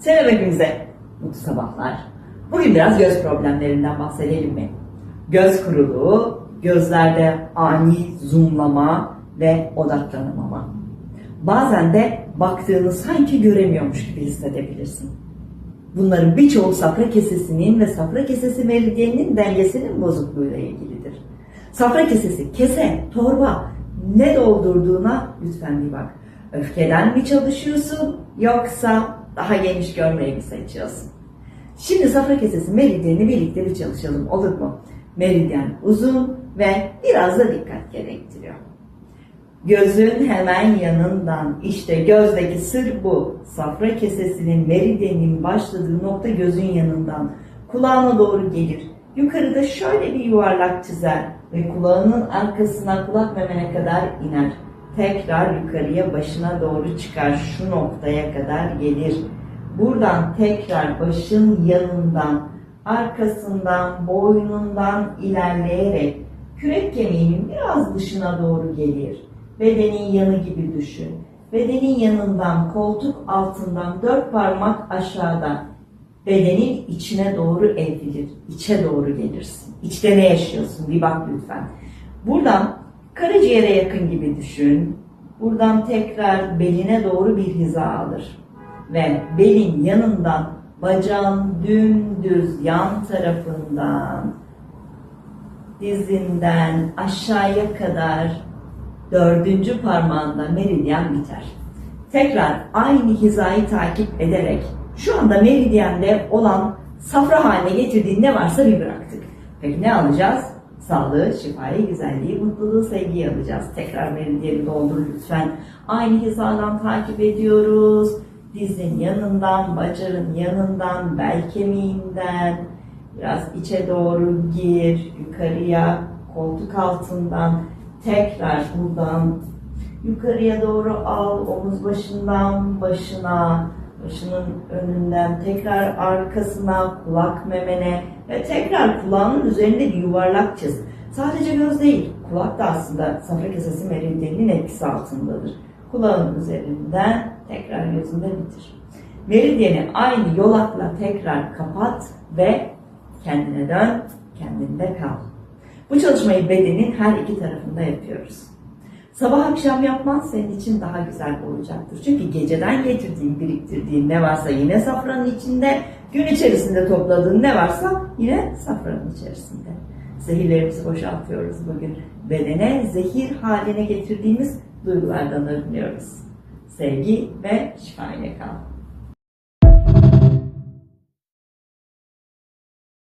Selam hepinize. Mutlu sabahlar. Bugün biraz göz problemlerinden bahsedelim mi? Göz kuruluğu, gözlerde ani zoomlama ve odaklanamama. Bazen de baktığını sanki göremiyormuş gibi hissedebilirsin. Bunların birçoğu safra kesesinin ve safra kesesi meridyeninin dengesinin bozukluğuyla ilgilidir. Safra kesesi, kese, torba ne doldurduğuna lütfen bir bak. Öfkeden mi çalışıyorsun yoksa daha geniş görmeyi mi seçiyorsun? Şimdi safra kesesi meridyenini birlikte bir çalışalım olur mu? Meridyen uzun ve biraz da dikkat gerektiriyor. Gözün hemen yanından işte gözdeki sır bu. Safra kesesinin meridyeninin başladığı nokta gözün yanından kulağına doğru gelir. Yukarıda şöyle bir yuvarlak çizer ve kulağının arkasına kulak memene kadar iner. Tekrar yukarıya başına doğru çıkar şu noktaya kadar gelir. Buradan tekrar başın yanından, arkasından, boynundan ilerleyerek kürek kemiğinin biraz dışına doğru gelir. Bedenin yanı gibi düşün. Bedenin yanından, koltuk altından dört parmak aşağıda bedenin içine doğru evrilir. İçe doğru gelirsin. İçte ne yaşıyorsun? Bir bak lütfen. Buradan karaciğere yakın gibi düşün. Buradan tekrar beline doğru bir hiza alır. Ve belin yanından bacağın dümdüz yan tarafından dizinden aşağıya kadar dördüncü parmağında meridyen biter. Tekrar aynı hizayı takip ederek şu anda meridyende olan safra haline getirdiğin ne varsa bir bıraktık. Peki ne alacağız? Sağlığı, şifayı, güzelliği, mutluluğu, sevgiyi alacağız. Tekrar meridyeni doldur lütfen. Aynı hizadan takip ediyoruz. Dizin yanından, bacağın yanından, bel kemiğinden, biraz içe doğru gir, yukarıya, koltuk altından, tekrar buradan yukarıya doğru al, omuz başından başına, başının önünden tekrar arkasına, kulak memene ve tekrar kulağının üzerinde bir yuvarlak çiz. Sadece göz değil, kulak da aslında safra kesesi meridyeninin etkisi altındadır. Kulağın üzerinden tekrar gözünde bitir. Meridyeni aynı yolakla tekrar kapat ve kendine dön, kendinde kal. Bu çalışmayı bedenin her iki tarafında yapıyoruz. Sabah akşam yapman senin için daha güzel olacaktır. Çünkü geceden getirdiğin, biriktirdiğin ne varsa yine safranın içinde, gün içerisinde topladığın ne varsa yine safranın içerisinde. Zehirlerimizi boşaltıyoruz bugün. Bedene zehir haline getirdiğimiz duygulardan arınıyoruz. Sevgi ve şifa ile kal.